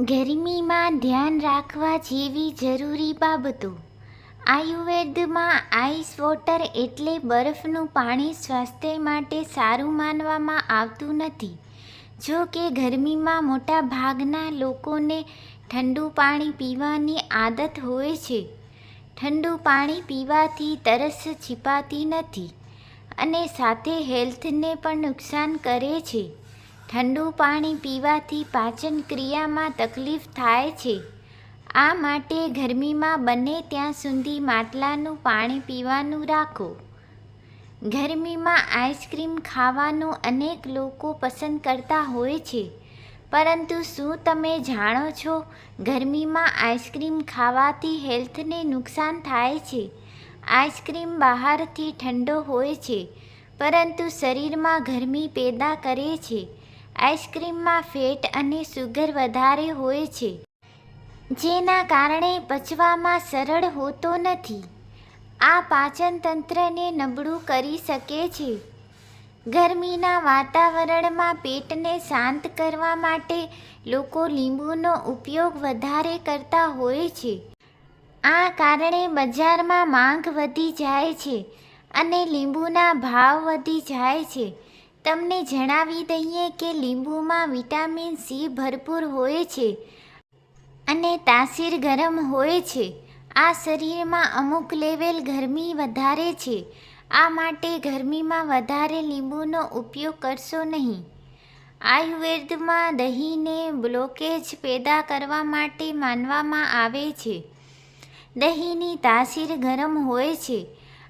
ગરમીમાં ધ્યાન રાખવા જેવી જરૂરી બાબતો. આયુર્વેદમાં આઈસ વોટર એટલે બરફનું પાણી સ્વાસ્થ્ય માટે સારું માનવામાં આવતું નથી. જો કે ગરમીમાં મોટા ભાગના લોકોને ઠંડુ પાણી પીવાની આદત હોય છે. ઠંડુ પાણી પીવાથી તરસ છીપાતી નથી અને સાથે હેલ્થને પણ નુકસાન કરે છે. ઠંડુ પાણી પીવાથી પાચન ક્રિયામાં તકલીફ થાય છે. આ માટે ગરમીમાં બને ત્યાં સુધી માટલાનું પાણી પીવાનું રાખો. ગરમીમાં આઈસ્ક્રીમ ખાવાનું અનેક લોકો પસંદ કરતા હોય છે. પરંતુ શું તમે જાણો છો, ગરમીમાં આઈસ્ક્રીમ ખાવાથી હેલ્થને નુકસાન થાય છે? આઈસ્ક્રીમ બહારથી ઠંડો હોય છે, પરંતુ શરીરમાં ગરમી પેદા કરે છે. આઈસ્ક્રીમમાં ફેટ અને સુગર વધારે હોય છે, જેના કારણે પચવામાં સરળ હોતો નથી. આ પાચનતંત્રને નબળું કરી શકે છે. ગરમીના વાતાવરણમાં પેટને શાંત કરવા માટે લોકો લીંબુનો ઉપયોગ વધારે કરતા હોય છે. આ કારણે બજારમાં માંગ વધી જાય છે અને લીંબુના ભાવ વધી જાય છે. તમને જણાવી દઈએ કે લીંબુમાં વિટામિન સી ભરપૂર હોય છે અને તાસીર ગરમ હોય છે. આ શરીરમાં અમુક લેવલ ગરમી વધારે છે. આ માટે ગરમીમાં વધારે લીંબુનો ઉપયોગ કરશો નહીં. આયુર્વેદમાં દહીંને બ્લોકેજ પેદા કરવા માટે માનવામાં આવે છે. દહીંની તાસીર ગરમ હોય છે.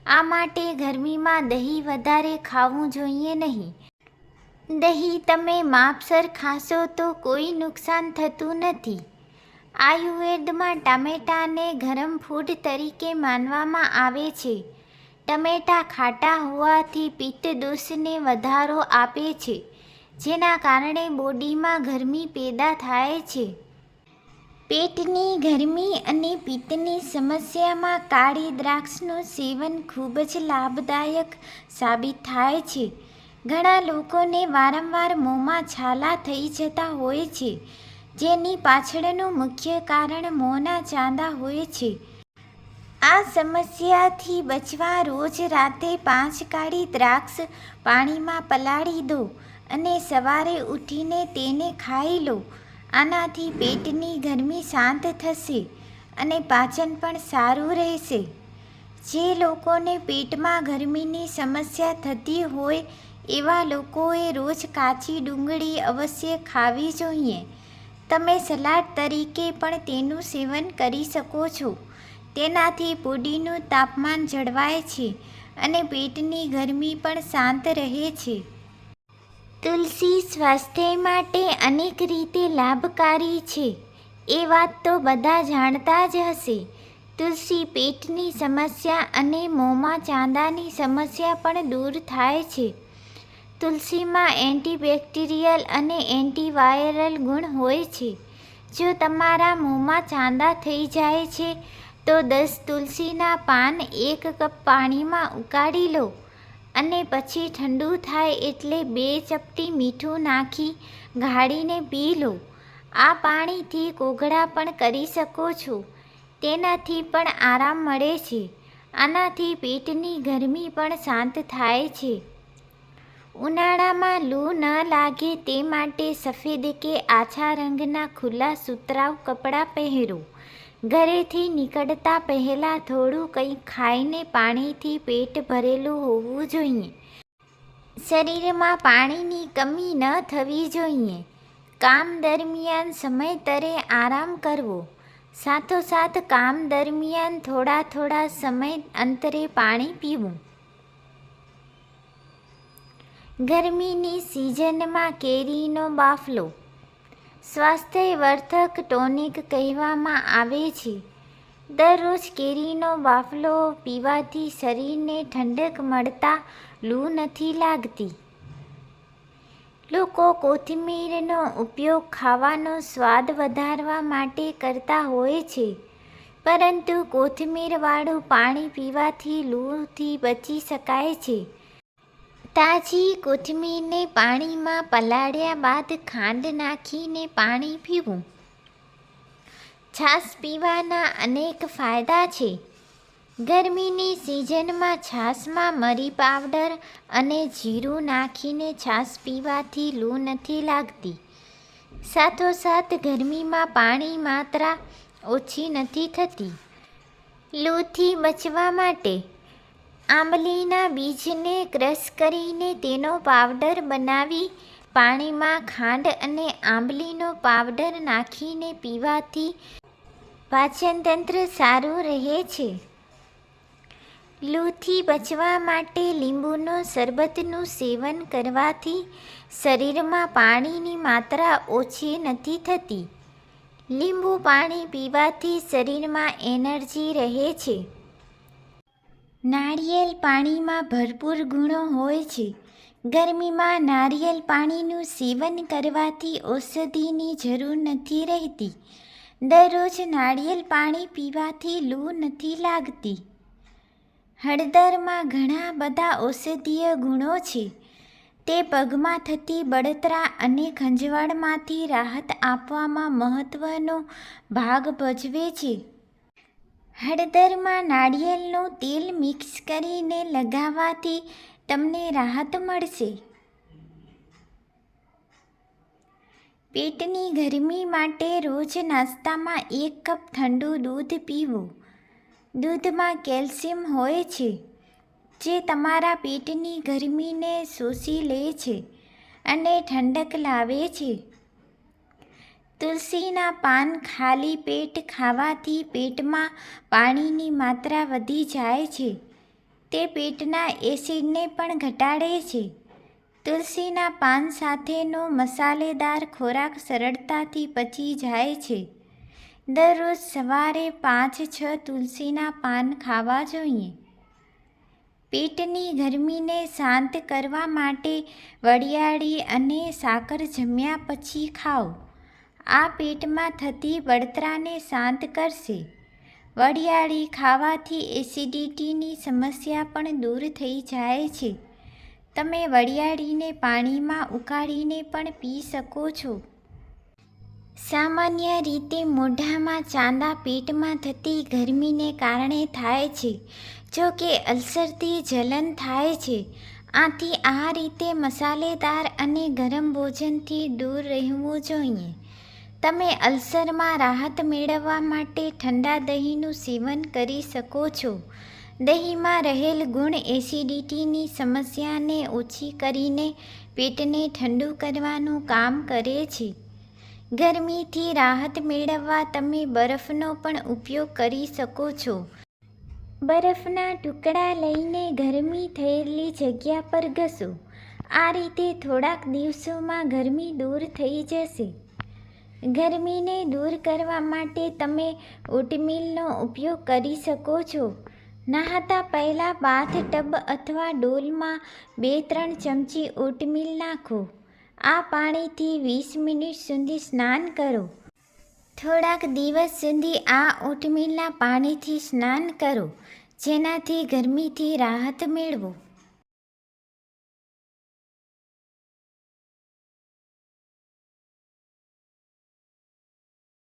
આ માટે ગરમીમાં દહીં વધારે ખાવું જોઈએ નહીં. દહીં તમે માપસર ખાશો તો કોઈ નુકસાન થતું નથી. આયુર્વેદમાં ટામેટાને ગરમ ફૂડ તરીકે માનવામાં આવે છે. ટમેટા ખાટા હોવાથી પિત્ત દોષને વધારો આપે છે, જેના કારણે બોડીમાં ગરમી પેદા થાય છે. પેટની ગરમી અને પિત્તની સમસ્યામાં કાળી દ્રાક્ષનું સેવન ખૂબ જ લાભદાયક સાબિત થાય છે. ઘણા લોકોને વારંવાર મોંમાં છાલા થઈ જતા હોય છે, જેની પાછળનું મુખ્ય કારણ મોંના ચાંદા હોય છે. આ સમસ્યાથી બચવા રોજ રાતે પાંચ કાળી દ્રાક્ષ પાણીમાં પલાળી દો અને સવારે ઉઠીને તેને ખાઈ લો. આનાથી પેટની ગરમી શાંત થશે અને પાચન પણ સારું રહેશે. જે લોકોને પેટમાં ગરમીની સમસ્યા થતી હોય, એવા લોકોએ રોજ કાચી ડુંગળી અવશ્ય ખાવી જોઈએ. તમે સલાડ તરીકે પણ તેનું સેવન કરી શકો છો. તેનાથી બોડીનું તાપમાન જળવાય છે અને પેટની ગરમી પણ શાંત રહે છે. તુલસી સ્વાસ્થ્ય માટે અનેક રીતે લાભકારી છે. એ વાત તો બધા જાણતા જ હશે. તુલસી પેટની સમસ્યા અને મોંમાં ચાંદાની સમસ્યા પણ દૂર થાય છે. તુલસીમાં એન્ટીબેક્ટેરિયલ અને એન્ટીવાયરલ ગુણ હોય છે. જો તમારા મોંમાં ચાંદા થઈ જાય છે, તો દસ તુલસીના પાન એક કપ પાણીમાં ઉકાળી લો. અને પછી ઠંડુ થાય એટલે બે ચપટી મીઠું નાખી ગાળીને પી લો. આ પાણીથી કોગળા પણ કરી શકો છો. તેનાથી પણ આરામ મળે છે. આનાથી પેટની ગરમી પણ શાંત થાય છે. ઉનાળામાં લૂ ન લાગે તે માટે સફેદ કે આછા રંગના ખુલ્લા સુતરાઉ કપડાં પહેરો. ઘરેથી નીકળતા પહેલાં થોડું કંઈ ખાઈને પાણીથી પેટ ભરેલું હોવું જોઈએ. શરીરમાં પાણીની કમી ન થવી જોઈએ. કામ દરમિયાન સમયતરે આરામ કરવો. સાથોસાથ કામ દરમિયાન થોડા થોડા સમય અંતરે પાણી પીવું. ગરમીની સિઝનમાં કેરીનો બાફલો. સ્વાસ્થ્યવર્ધક ટોનિક કહેવામાં આવે છે. દરરોજ કેરીનો બાફલો પીવાથી શરીરને ઠંડક મળતા લૂ નથી લાગતી. લોકો કોથમીરનો ઉપયોગ ખાવાનો સ્વાદ વધારવા માટે કરતા હોય છે. પરંતુ કોથમીરવાળું પાણી પીવાથી લૂથી બચી શકાય છે. તાજી કોથમીરને પાણીમાં પલાળ્યા બાદ ખાંડ નાખીને પાણી પીવું. છાશ પીવાના અનેક ફાયદા છે. ગરમીની સિઝનમાં છાશમાં મરી પાવડર અને જીરું નાખીને છાશ પીવાથી લૂ નથી લાગતી. સાથોસાથ ગરમીમાં પાણી માત્રા ઓછી નથી થતી. લૂથી બચવા માટે આંબલીના બીજને ક્રશ કરીને તેનો પાવડર બનાવી પાણીમાં ખાંડ અને આંબલીનો પાવડર નાખીને પીવાથી પાચનતંત્ર સારું રહે છે. લૂથી બચવા માટે લીંબુનો શરબતનું સેવન કરવાથી શરીરમાં પાણીની માત્રા ઓછી નથી થતી. લીંબુ પાણી પીવાથી શરીરમાં એનર્જી રહે છે. નારિયેલ પાણીમાં ભરપૂર ગુણો હોય છે. ગરમીમાં નારિયેલ પાણીનું સેવન કરવાથી ઔષધિની જરૂર નથી રહેતી. દરરોજ નારિયેલ પાણી પીવાથી લૂ નથી લાગતી. હળદરમાં ઘણા બધા ઔષધીય ગુણો છે. તે પગમાં થતી બળતરા અને ખંજવાળમાંથી રાહત આપવામાં મહત્ત્વનો ભાગ ભજવે છે. હળદરમાં નાળિયેરનું તેલ મિક્સ કરીને લગાવવાથી તમને રાહત મળશે. પેટની ગરમી માટે રોજ નાસ્તામાં એક કપ ઠંડુ દૂધ પીવું. દૂધમાં કેલ્શિયમ હોય છે, જે તમારા પેટની ગરમીને શોષી લે છે અને ઠંડક લાવે છે. તુલસીના પાન ખાલી પેટ ખાવાથી પેટમાં પાણીની માત્રા વધી જાય છે. તે પેટના એસિડને પણ ઘટાડે છે. તુલસીના પાન સાથેનો મસાલેદાર ખોરાક સરળતાથી પચી જાય છે. દરરોજ સવારે પાંચ છ તુલસીના પાન ખાવા જોઈએ. પેટની ગરમીને શાંત કરવા માટે વડિયાળી અને સાકર જમ્યા પછી ખાઓ. આ પેટમાં થતી બળતરાને શાંત કરશે. વરિયાળી ખાવાથી એસિડિટીની સમસ્યા પણ દૂર થઈ જાય છે. તમે વરિયાળીને પાણીમાં ઉકાળીને પણ પી શકો છો. સામાન્ય રીતે મોઢામાં ચાંદા પેટમાં થતી ગરમીને કારણે થાય છે. જો કે અલ્સરથી જલન થાય છે. આથી આ રીતે મસાલેદાર અને ગરમ ભોજનથી દૂર રહેવું જોઈએ. તમે અલ્સરમાં રાહત મેળવવા માટે ઠંડા દહીંનું સેવન કરી શકો છો. દહીંમાં રહેલ ગુણ એસિડિટીની સમસ્યાને ઓછી કરીને પેટને ઠંડુ કરવાનું કામ કરે છે. ગરમીથી રાહત મેળવવા તમે બરફનો પણ ઉપયોગ કરી શકો છો. બરફના ટુકડા લઈને ગરમી થયેલી જગ્યા પર ઘસો. આ રીતે થોડાક દિવસોમાં ગરમી દૂર થઈ જશે. ગરમીને દૂર કરવા માટે તમે ઓટમીલનો ઉપયોગ કરી શકો છો. નહાતા પહેલાં બાથ ટબ અથવા ડોલમાં બે ત્રણ ચમચી ઓટમીલ નાખો. આ પાણીથી વીસ મિનિટ સુધી સ્નાન કરો. થોડાક દિવસ સુધી આ ઓટમીલના પાણીથી સ્નાન કરો, જેનાથી ગરમીથી રાહત મેળવો.